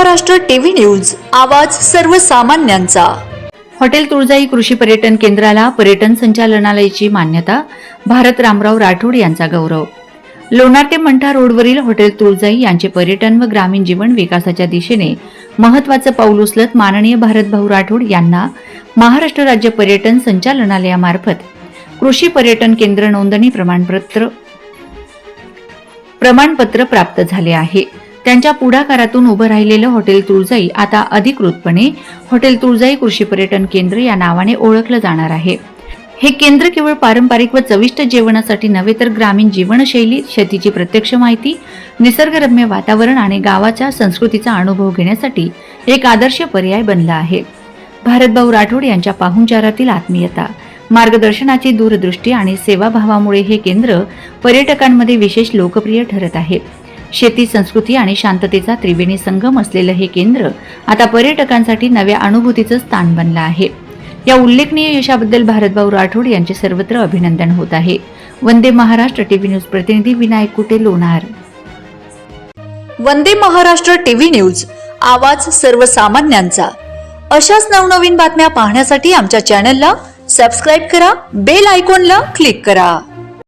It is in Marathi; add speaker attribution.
Speaker 1: महाराष्ट्र टीव्ही न्यूज आवाज सर्वसामान्यांचा.
Speaker 2: हॉटेल तुळजाई कृषी पर्यटन केंद्राला पर्यटन संचालनालयाची मान्यता भारत रामराव राठोड यांचा गौरव. लोणार ते मंठा रोडवरील हॉटेल तुळजाई यांचे पर्यटन व ग्रामीण जीवन विकासाच्या दिशेने महत्वाचं पाऊल उचलत माननीय भारतभाऊ राठोड यांना महाराष्ट्र राज्य पर्यटन संचालनालयामार्फत कृषी पर्यटन केंद्र नोंदणी प्रमाणपत्र प्रमाणपत्र प्राप्त झाले आहे. त्यांच्या पुढाकारातून उभं राहिलेलं हॉटेल तुळजाई आता अधिकृतपणे हॉटेल तुळजाई कृषी पर्यटन केंद्र या नावाने ओळखलं जाणार आहे. हे केंद्र केवळ पारंपरिक व चविष्ट जेवणासाठी नव्हे तर ग्रामीण जीवनशैली शेतीची प्रत्यक्ष माहिती निसर्गरम्य वातावरण आणि गावाच्या संस्कृतीचा अनुभव घेण्यासाठी एक आदर्श पर्याय बनला आहे. भारतभाऊ राठोड यांच्या पाहुणचारातील आत्मीयता मार्गदर्शनाची दूरदृष्टी आणि सेवाभावामुळे हे केंद्र पर्यटकांमध्ये विशेष लोकप्रिय ठरत आहे. शेती संस्कृती आणि शांततेचा त्रिवेणी संगम असलेलं हे केंद्र आता पर्यटकांसाठी नव्या अनुभूतीचं स्थान बनलं आहे. या उल्लेखनीय यशाबद्दल भारतभाऊ राठोड यांचे सर्वत्र अभिनंदन होत आहे. वंदे महाराष्ट्र टीव्ही न्यूज प्रतिनिधी विनायक कुटे लोणार.
Speaker 1: वंदे महाराष्ट्र टीव्ही न्यूज आवाज सर्वसामान्यांचा. अशाच नवनवीन बातम्या पाहण्यासाठी आमच्या चॅनलला सबस्क्राईब करा बेल आयकॉनला क्लिक करा.